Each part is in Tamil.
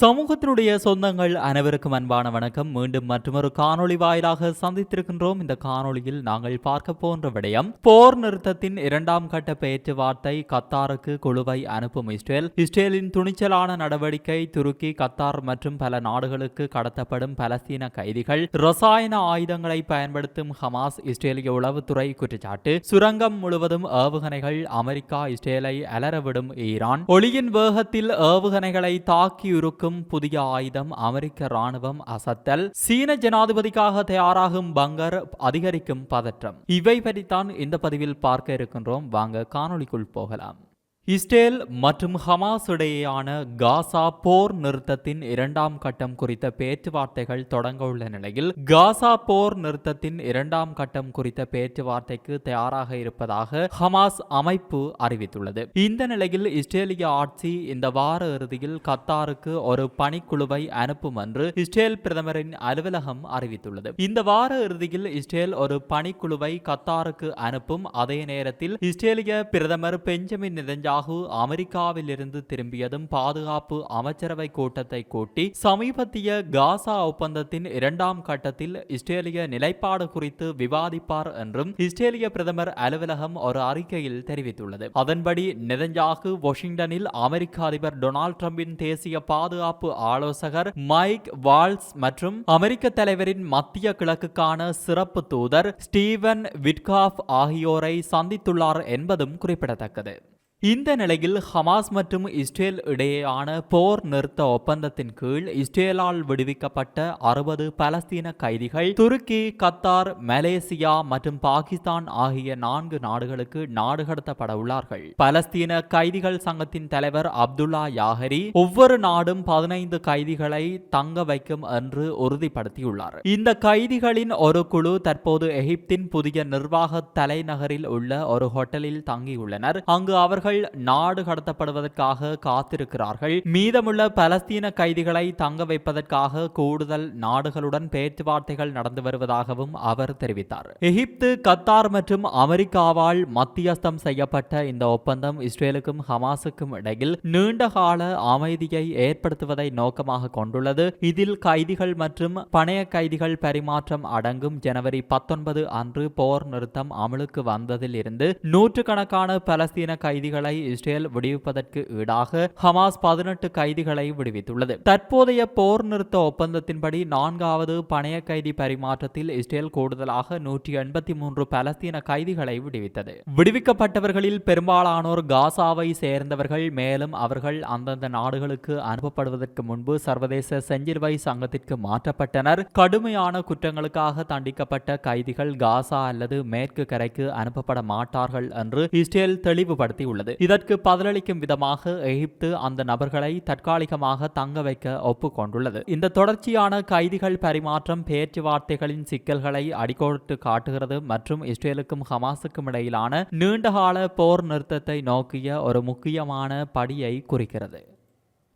சமூகத்தினுடைய சொந்தங்கள் அனைவருக்கும் அன்பான வணக்கம். மீண்டும் மற்றொரு காணொளி வாயிலாக சந்தித்திருக்கின்றோம். இந்த காணொளியில் நாங்கள் பார்க்க போன்ற விடயம் போர் நிறுத்தத்தின் இரண்டாம் கட்ட பேச்சுவார்த்தை கத்தாருக்கு குழுவை அனுப்பும் இஸ்ரேல். இஸ்ரேலின் துணிச்சலான நடவடிக்கை துருக்கி கத்தார் மற்றும் பல நாடுகளுக்கு கடத்தப்படும் பலஸ்தீன கைதிகள். ரசாயன ஆயுதங்களை பயன்படுத்தும் ஹமாஸ் இஸ்ரேலிய உளவுத்துறை குற்றச்சாட்டு. சுரங்கம் முழுவதும் ஏவுகணைகள் அமெரிக்கா இஸ்ரேலை அலரவிடும் ஈரான். ஒளியின் வேகத்தில் ஏவுகணைகளை தாக்கியுருக்கும் புதிய ஆயுதம் அமெரிக்க ராணுவம் அசத்தல் சீன ஜனாதிபதிக்காக தயாராகும் பங்கர் அதிகரிக்கும் பதற்றம். இவை பற்றித்தான் இந்த பதிவில் பார்க்க இருக்கின்றோம். வாங்க காணொளிக்குள் போகலாம். இஸ்ரேல் மற்றும் ஹமாஸ் இடையேயான காசா போர் நிறுத்தத்தின் இரண்டாம் கட்டம் குறித்த பேச்சுவார்த்தைகள் தொடங்க உள்ள நிலையில் காசா போர் நிறுத்தத்தின் இரண்டாம் கட்டம் குறித்த பேச்சுவார்த்தைக்கு தயாராக இருப்பதாக ஹமாஸ் அமைப்பு அறிவித்துள்ளது. இந்த நிலையில் இஸ்ரேலிய ஆட்சி இந்த வார இறுதியில் கத்தாருக்கு ஒரு பணிக்குழுவை அனுப்பும் என்று இஸ்ரேல் பிரதமரின் அலுவலகம் அறிவித்துள்ளது. இந்த வார இறுதியில் இஸ்ரேல் ஒரு பணிக்குழுவை கத்தாருக்கு அனுப்பும் அதே நேரத்தில் இஸ்ரேலிய பிரதமர் பெஞ்சமின் நெதன்யாகு அமெரிக்காவில் அமெரிக்காவிலிருந்து திரும்பியதும் பாதுகாப்பு அமைச்சரவை கூட்டத்தை கூட்டி சமீபத்திய காசா ஒப்பந்தத்தின் இரண்டாம் கட்டத்தில் இஸ்ரேலிய நிலைப்பாடு குறித்து விவாதிப்பார் என்றும் இஸ்ரேலிய பிரதமர் அலுவலகம் ஒரு அறிக்கையில் தெரிவித்துள்ளது. அதன்படி நெதஞ்சாகு வாஷிங்டனில் அமெரிக்க அதிபர் டொனால்ட் ட்ரம்பின் தேசிய பாதுகாப்பு ஆலோசகர் மைக் வால்ஸ் மற்றும் அமெரிக்க தலைவரின் மத்திய கிழக்குக்கான சிறப்பு தூதர் ஸ்டீவன் விட்காஃப் ஆகியோரை சந்தித்துள்ளார் என்பதும் குறிப்பிடத்தக்கது. இந்த நிலையில் ஹமாஸ் மற்றும் இஸ்ரேல் இடையேயான போர் நிறுத்த ஒப்பந்தத்தின் கீழ் இஸ்ரேலால் விடுவிக்கப்பட்ட அறுபது பலஸ்தீன கைதிகள் துருக்கி கத்தார் மலேசியா மற்றும் பாகிஸ்தான் ஆகிய நான்கு நாடுகளுக்கு நாடு கடத்தப்பட உள்ளார்கள். பலஸ்தீன கைதிகள் சங்கத்தின் தலைவர் அப்துல்லா யாஹரி ஒவ்வொரு நாடும் பதினைந்து கைதிகளை தங்க வைக்கும் என்று உறுதிப்படுத்தியுள்ளார். இந்த கைதிகளின் ஒரு குழு தற்போது எகிப்தின் புதிய நிர்வாக தலைநகரில் உள்ள ஒரு ஹோட்டலில் தங்கியுள்ளனர். அங்கு அவர்கள் அவர்கள் நாடு கடத்தப்படுவதற்காக காத்திருக்கிறார்கள். மீதமுள்ள பலஸ்தீன கைதிகளை தங்க வைப்பதற்காக கூடுதல் நாடுகளுடன் பேச்சுவார்த்தைகள் நடந்து வருவதாகவும் அவர் தெரிவித்தார். எகிப்து கத்தார் மற்றும் அமெரிக்காவால் மத்தியஸ்தம் செய்யப்பட்ட இந்த ஒப்பந்தம் இஸ்ரேலுக்கும் ஹமாஸுக்கும் இடையில் நீண்டகால அமைதியை ஏற்படுத்துவதை நோக்கமாக கொண்டுள்ளது. இதில் கைதிகள் மற்றும் பணைய கைதிகள் பரிமாற்றம் அடங்கும் ஜனவரி பத்தொன்பது அன்று போர் நிறுத்தம் அமலுக்கு வந்ததில் இருந்து நூற்றுக்கணக்கான பலஸ்தீன கைதிகள் கைதிகளை இஸ்ரேல் விடுவிப்பதற்கு ஈடாக ஹமாஸ் பதினெட்டு கைதிகளை விடுவித்துள்ளது. தற்போதைய போர் நிறுத்த ஒப்பந்தத்தின்படி நான்காவது பணைய கைதி பரிமாற்றத்தில் இஸ்ரேல் கூடுதலாக நூற்றி எண்பத்தி மூன்று பலஸ்தீன கைதிகளை விடுவித்தது. விடுவிக்கப்பட்டவர்களில் பெரும்பாலானோர் காசாவை சேர்ந்தவர்கள் மேலும் அவர்கள் அந்தந்த நாடுகளுக்கு அனுப்பப்படுவதற்கு முன்பு சர்வதேச செஞ்சிலுவை சங்கத்திற்கு மாற்றப்பட்டனர். கடுமையான குற்றங்களுக்காக தண்டிக்கப்பட்ட கைதிகள் காசா அல்லது மேற்கு கரைக்கு அனுப்பப்பட மாட்டார்கள் என்று இஸ்ரேல் தெளிவுபடுத்தியுள்ளது. இதற்கு பதிலளிக்கும் விதமாக எகிப்து அந்த நபர்களை தற்காலிகமாக தங்க வைக்க ஒப்புக்கொண்டுள்ளது. இந்த தொடர்ச்சியான கைதிகள் பரிமாற்றம் பேச்சுவார்த்தைகளின் சிக்கல்களை அடிக்கோட்டு காட்டுகிறது மற்றும் இஸ்ரேலுக்கும் ஹமாஸுக்கும் இடையிலான நீண்டகால போர் நிறுத்தத்தை நோக்கிய ஒரு முக்கியமான படியை குறிக்கிறது.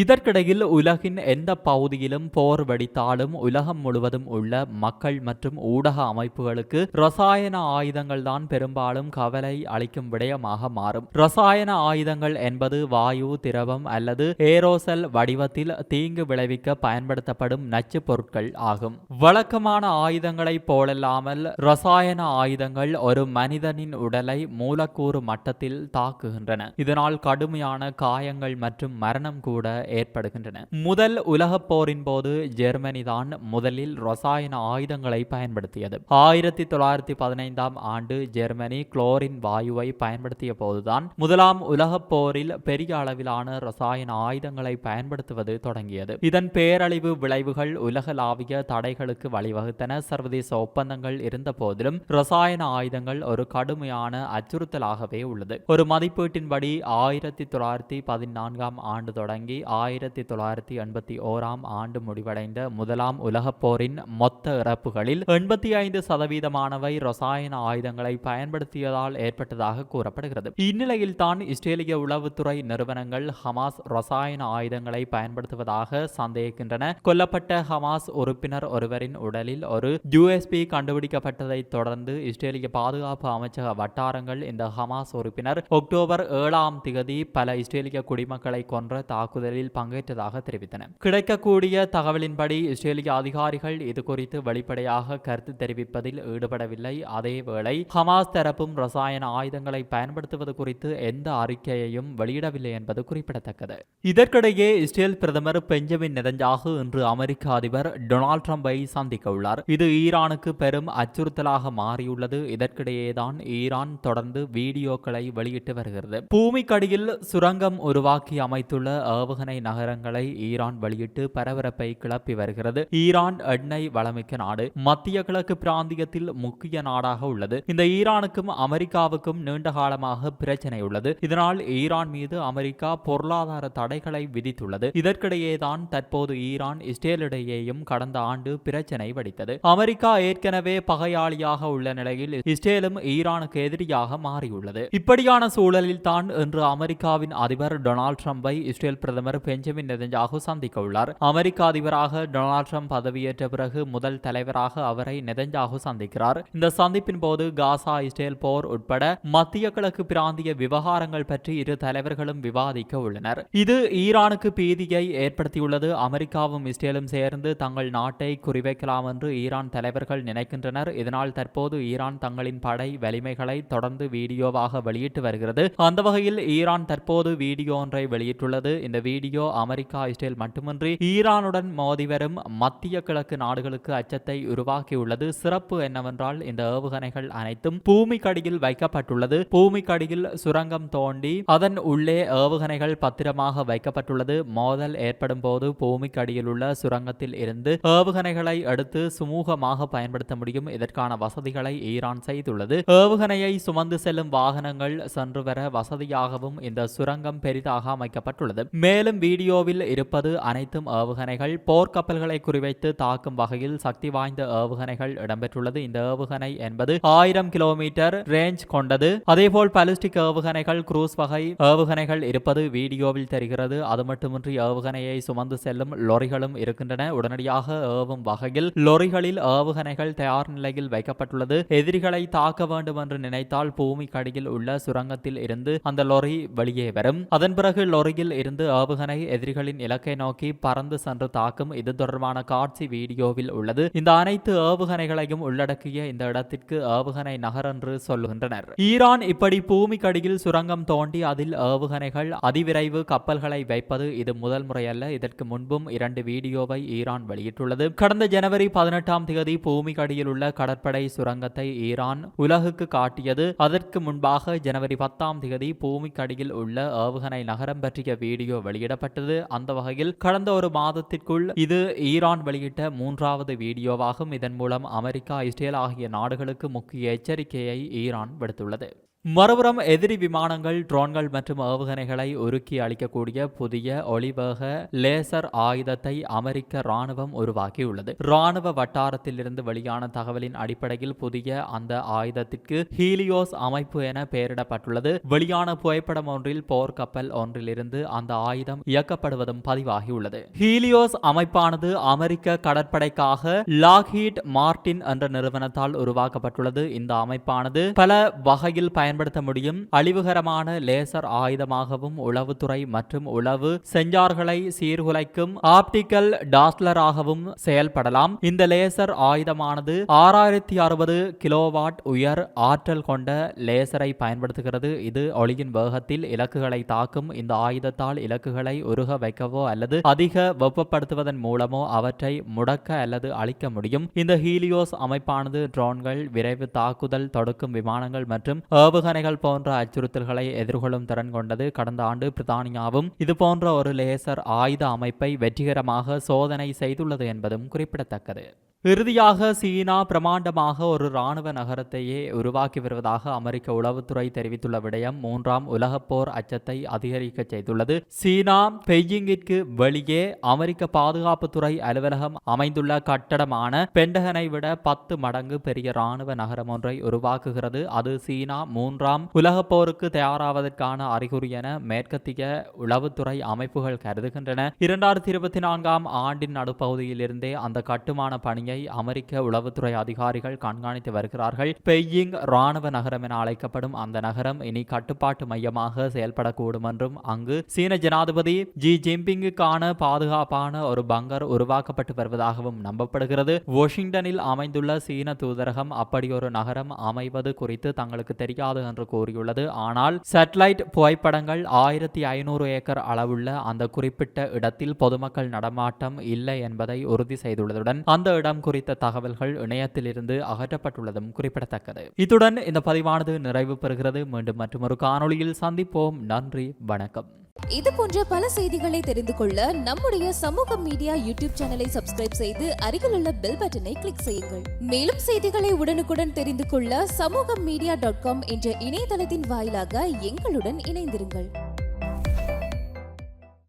இதற்கிடையில் உலகின் எந்த பகுதியிலும் போர் வெடித்தாலும் உலகம் முழுவதும் உள்ள மக்கள் மற்றும் ஊடக அமைப்புகளுக்கு ரசாயன ஆயுதங்கள் தான் பெரும்பாலும் கவலை அளிக்கும் விடயமாக மாறும். ரசாயன ஆயுதங்கள் என்பது வாயு திரவம் அல்லது ஏரோசல் வடிவத்தில் தீங்கு விளைவிக்க பயன்படுத்தப்படும் நச்சு பொருட்கள் ஆகும். வழக்கமான ஆயுதங்களைப் போலல்லாமல் ரசாயன ஆயுதங்கள் ஒரு மனிதனின் உடலை மூலக்கூறு மட்டத்தில் தாக்குகின்றன. இதனால் கடுமையான காயங்கள் மற்றும் மரணம் கூட ஏற்படுகின்றன. முதல் உலகப் போரின் போது ஜெர்மனி தான் முதலில் ரசாயன ஆயுதங்களை பயன்படுத்தியது. ஆயிரத்தி தொள்ளாயிரத்தி பதினைந்தாம் ஆண்டு ஜெர்மனி குளோரின் வாயுவை பயன்படுத்திய போதுதான் முதலாம் உலகப் போரில் பெரிய அளவிலான ரசாயன ஆயுதங்களை பயன்படுத்துவது தொடங்கியது. இதன் பேரழிவு விளைவுகள் உலகளாவிய தடைகளுக்கு வழிவகுத்தன. சர்வதேச ஒப்பந்தங்கள் இருந்த போதிலும் ரசாயன ஆயுதங்கள் ஒரு கடுமையான அச்சுறுத்தலாகவே உள்ளது. ஒரு மதிப்பீட்டின்படி ஆயிரத்தி தொள்ளாயிரத்தி பதினான்காம் ஆண்டு தொடங்கி ஆயிரத்தி தொள்ளாயிரத்தி எண்பத்தி ஓராம் ஆண்டு முடிவடைந்த முதலாம் உலகப் போரின் மொத்த இறப்புகளில் எண்பத்தி ஐந்து சதவீதமானவை ரசாயன ஆயுதங்களை பயன்படுத்தியதால் ஏற்பட்டதாக கூறப்படுகிறது. இந்நிலையில் தான் இஸ்ரேலிய உளவுத்துறை நிறுவனங்கள் ஹமாஸ் ரசாயன ஆயுதங்களை பயன்படுத்துவதாக சந்தேகிக்கின்றன. கொல்லப்பட்ட ஹமாஸ் உறுப்பினர் ஒருவரின் உடலில் ஒரு யூஎஸ்பி கண்டுபிடிக்கப்பட்டதை தொடர்ந்து இஸ்ரேலிய பாதுகாப்பு அமைச்சக வட்டாரங்கள் இந்த ஹமாஸ் உறுப்பினர் அக்டோபர் ஏழாம் திகதி பல இஸ்ரேலிய குடிமக்களை கொன்ற தாக்குதல் தாக்குதலில் பங்கேற்றதாக தெரிவித்தன. கிடைக்கக்கூடிய தகவலின்படி இஸ்ரேலிய அதிகாரிகள் இது குறித்து வெளிப்படையாக கருத்து தெரிவிப்பதில் ஈடுபடவில்லை. அதேவேளை ஹமாஸ் தரப்பும் ரசாயன ஆயுதங்களை பயன்படுத்துவது குறித்து எந்த அறிக்கையையும் வெளியிடவில்லை என்பது குறிப்பிடத்தக்கது. இதற்கிடையே இஸ்ரேல் பிரதமர் பெஞ்சமின் நெதஞ்சாகு இன்று அமெரிக்க அதிபர் டொனால்ட் ட்ரம்பை சந்திக்க உள்ளார். இது ஈரானுக்கு பெரும் அச்சுறுத்தலாக மாறியுள்ளது. இதற்கிடையேதான் ஈரான் தொடர்ந்து வீடியோக்களை வெளியிட்டு வருகிறது. பூமிக்கடியில் சுரங்கம் உருவாக்கி அமைத்துள்ள ஏவுகணை நகரங்களை ஈரான் வெளியிட்டு பரபரப்பை கிளப்பி வருகிறது. ஈரான் எண்ணெய் வளமிக்க நாடு மத்திய கிழக்கு பிராந்தியத்தில் முக்கிய நாடாக உள்ளது. இந்த ஈரானுக்கும் அமெரிக்காவுக்கும் நீண்ட காலமாக பிரச்சனை உள்ளது. இதனால் ஈரான் மீது அமெரிக்கா பொருளாதார தடைகளை விதித்துள்ளது. இதற்கிடையேதான் தற்போது ஈரான் இஸ்ரேலிடையேயும் கடந்த ஆண்டு பிரச்சனை வெடித்தது. அமெரிக்கா ஏற்கனவே பகையாளியாக உள்ள நிலையில் இஸ்ரேலும் ஈரானுக்கு எதிரியாக மாறியுள்ளது. இப்படியான சூழலில் தான் இன்று அமெரிக்காவின் அதிபர் டொனால்ட் ட்ரம்பை இஸ்ரேல் பிரதமர் பெஞ்சமின் நெதஞ்சாகு சந்திக்க உள்ளார் அமெரிக்க அதிபராக டொனால்ட் ட்ரம்ப் பதவியேற்ற பிறகு முதல் தலைவராக அவரை நெதஞ்சாகு சந்திக்கிறார். இந்த சந்திப்பின் போது காசா இஸ்ரேல் போர் உட்பட மத்திய கிழக்கு பிராந்திய விவகாரங்கள் பற்றி இரு தலைவர்களும் விவாதிக்க உள்ளனர். இது ஈரானுக்கு பீதியை ஏற்படுத்தியுள்ளது. அமெரிக்காவும் இஸ்ரேலும் சேர்ந்து தங்கள் நாட்டை குறிவைக்கலாம் என்று ஈரான் தலைவர்கள் நினைக்கின்றனர். இதனால் தற்போது ஈரான் தங்களின் படை வலிமைகளை தொடர்ந்து வீடியோவாக வெளியிட்டு வருகிறது. அந்த வகையில் ஈரான் தற்போது வீடியோ ஒன்றை வெளியிட்டுள்ளது. இந்த வீடியோ அமெரிக்கா இஸ்ரேல் மட்டுமின்றி ஈரானுடன் மோதி வரும் மத்திய கிழக்கு நாடுகளுக்கு அச்சத்தை உருவாக்கியுள்ளது. சிறப்பு என்னவென்றால் இந்த ஏவுகணைகள் அனைத்தும் பூமிக்கடியில் வைக்கப்பட்டுள்ளது. பூமிக்கடியில் சுரங்கம் தோண்டி அதன் உள்ளே ஏவுகணைகள் பத்திரமாக வைக்கப்பட்டுள்ளது. மோதல் ஏற்படும் போது பூமிக்கடியில் உள்ள சுரங்கத்தில் இருந்து ஏவுகணைகளை எடுத்து சுமூகமாக பயன்படுத்த முடியும். இதற்கான வசதிகளை ஈரான் செய்துள்ளது. ஏவுகணையை சுமந்து செல்லும் வாகனங்கள் சென்று வர வசதியாகவும் இந்த சுரங்கம் பெரிதாக அமைக்கப்பட்டுள்ளது. மேலும் வீடியோவில் இருப்பது அனைத்தும் ஏவுகணைகள். போர்க்கப்பல்களை குறிவைத்து தாக்கும் வகையில் சக்தி வாய்ந்த ஏவுகணைகள் இடம்பெற்றுள்ளது. இந்த ஏவுகணை என்பது ஆயிரம் கிலோமீட்டர் ரேஞ்ச் கொண்டது. அதேபோல் பாலிஸ்டிக் ஏவுகணைகள் குரூஸ் வகை ஏவுகணைகள் இருப்பது வீடியோவில் தெரிகிறது. அது மட்டுமின்றி ஏவுகணையை சுமந்து செல்லும் லொரிகளும் இருக்கின்றன. உடனடியாக ஏவும் வகையில் லொரிகளில் ஏவுகணைகள் தயார் நிலையில் வைக்கப்பட்டுள்ளது. எதிரிகளை தாக்க வேண்டும் என்று நினைத்தால் பூமி கடியில் உள்ள சுரங்கத்தில் இருந்து அந்த லொரி வெளியே வரும். அதன் பிறகு லொரியில் இருந்து ஏவுகணை எதிரிகளின் இலக்கை நோக்கி பறந்து சென்று தாக்கும் இது தொடர்பான காட்சி வீடியோவில் உள்ளது. இந்த அனைத்து ஏவுகணைகளையும் உள்ளடக்கிய இந்த இடத்திற்கு ஏவுகணை நகர் என்று சொல்லுகின்றனர். ஈரான் இப்படி பூமிக்கடியில் சுரங்கம் தோண்டி அதில் ஏவுகணைகள் அதிவிரைவு கப்பல்களை வைப்பது இது முதல் முறையல்ல. இதற்கு முன்பும் இரண்டு வீடியோவை ஈரான் வெளியிட்டுள்ளது. கடந்த ஜனவரி பதினெட்டாம் தேதி பூமிக்கடியில் உள்ள கடற்படை சுரங்கத்தை ஈரான் உலகுக்கு காட்டியது. அதற்கு முன்பாக ஜனவரி பத்தாம் தேதி பூமிக்கடியில் உள்ள ஏவுகணை நகரம் பற்றிய வீடியோ வெளியிட வெளியிடப்பட்டது அந்த வகையில் கடந்த ஒரு மாதத்திற்குள் இது ஈரான் வெளியிட்ட மூன்றாவது வீடியோவாகும். இதன் மூலம் அமெரிக்கா இஸ்ரேல் ஆகிய நாடுகளுக்கு முக்கிய எச்சரிக்கையை ஈரான் விடுத்துள்ளது. மறுபுறம் எதிரி விமானங்கள் ட்ரோன்கள் மற்றும் ஏவுகணைகளை உருக்கி அளிக்கக்கூடிய புதிய ஒளிவேக லேசர் ஆயுதத்தை அமெரிக்க ராணுவம் உருவாக்கியுள்ளது. ராணுவ வட்டாரத்திலிருந்து வெளியான தகவலின் அடிப்படையில் புதிய அந்த ஆயுதத்திற்கு ஹீலியோஸ் அமைப்பு என பெயரிடப்பட்டுள்ளது. வெளியான புகைப்படம் ஒன்றில் போர்க்கப்பல் ஒன்றிலிருந்து அந்த ஆயுதம் இயக்கப்படுவதும் பதிவாகியுள்ளது. ஹீலியோஸ் அமைப்பானது அமெரிக்க கடற்படைக்காக லாக்ஹீட் மார்டின் என்ற நிறுவனத்தால் உருவாக்கப்பட்டுள்ளது. இந்த அமைப்பானது பல வகையில் பயன் பயன்படுத்த முடியும். அழிவுகரமான லேசர் ஆயுதமாகவும் உளவுத்துறை மற்றும் உளவு செஞ்சார்களை சீர்குலைக்கும் ஆப்டிக்கல் டாஸ்லராகவும் செயல்படலாம். இந்த லேசர் ஆயுதமானது ஆறாயிரத்தி அறுபது கிலோவாட் உயர் ஆற்றல் கொண்ட லேசரை பயன்படுத்துகிறது. இது ஒளியின் வேகத்தில் இலக்குகளை தாக்கும் இந்த ஆயுதத்தால் இலக்குகளை உருக வைக்கவோ அல்லது அதிக வெப்பப்படுத்துவதன் மூலமோ அவற்றை முடக்க அல்லது அழிக்க முடியும். இந்த ஹீலியோஸ் அமைப்பானது ட்ரோன்கள் விரைவு தாக்குதல் தொடுக்கும் விமானங்கள் மற்றும் சோதனைகள் போன்ற அச்சுறுத்தல்களை எதிர்கொள்ளும் திறன் கொண்டது கடந்த ஆண்டு பிரித்தானியாவும். இது போன்ற ஒரு லேசர் ஆயுத அமைப்பை வெற்றிகரமாக சோதனை செய்துள்ளது என்பதும் குறிப்பிடத்தக்கது. இறுதியாக சீனா பிரமாண்டமாக ஒரு இராணுவ நகரத்தையே உருவாக்கி வருவதாக அமெரிக்க உளவுத்துறை தெரிவித்துள்ள விடயம் மூன்றாம் உலகப் போர் அச்சத்தை அதிகரிக்க செய்துள்ளது. சீனா பெய்யிங்கிற்கு வெளியே அமெரிக்க பாதுகாப்புத்துறை அலுவலகம் அமைந்துள்ள கட்டடமான பெண்டகனை விட பத்து மடங்கு பெரிய இராணுவ நகரம் ஒன்றை உருவாக்குகிறது. அது சீனா மூன்றாம் உலகப் போருக்கு தயாராவதற்கான அறிகுறி என மேற்கத்திய உளவுத்துறை அமைப்புகள் கருதுகின்றன. இரண்டாயிரத்தி இருபத்தி நான்காம் ஆண்டின் நடுப்பகுதியிலிருந்தே அந்த கட்டுமான பணியை நிலைமையை அமெரிக்க உளவுத்துறை அதிகாரிகள் கண்காணித்து வருகிறார்கள். பெய்யிங் ராணுவ நகரம் என அழைக்கப்படும் அந்த நகரம் இனி கட்டுப்பாட்டு மையமாக செயல்படக்கூடும் என்றும் அங்கு சீன ஜனாதிபதி ஜி ஜின்பிங்குக்கான பாதுகாப்பான ஒரு பங்கர் உருவாக்கப்பட்டு வருவதாகவும் நம்பப்படுகிறது. வாஷிங்டனில் அமைந்துள்ள சீன தூதரகம் அப்படியொரு நகரம் அமைவது குறித்து தங்களுக்கு தெரியாது என்று கூறியுள்ளது. ஆனால் சேட்டலைட் புகைப்படங்கள் ஆயிரத்தி ஐநூறு ஏக்கர் அளவுள்ள அந்த குறிப்பிட்ட இடத்தில் பொதுமக்கள் நடமாட்டம் இல்லை என்பதை உறுதி செய்துள்ளதுடன் அந்த இடம் குறித்த தகவல்கள் இணையத்திலிருந்து அகற்றப்பட்டுள்ளதும் குறிப்பிடத்தக்கது. இத்துடன் இந்த பதிவானது நிறைவு பெறுகிறது. மீண்டும் மற்றொரு காணொளியில் சந்திப்போம். நன்றி வணக்கம். இது போன்ற பல செய்திகளை தெரிந்து கொள்ள நம்முடைய சமூக மீடியா யூடியூப் சேனலை சப்ஸ்கிரைப் செய்து அருகில் உள்ள பெல் பட்டனை கிளிக் செய்யுங்கள். மேலும் செய்திகளை உடனுக்குடன் தெரிந்து கொள்ள சமூக மீடியா டாட் காம் என்ற இணையதளத்தின் வாயிலாக எங்களுடன் இணைந்திருங்கள்.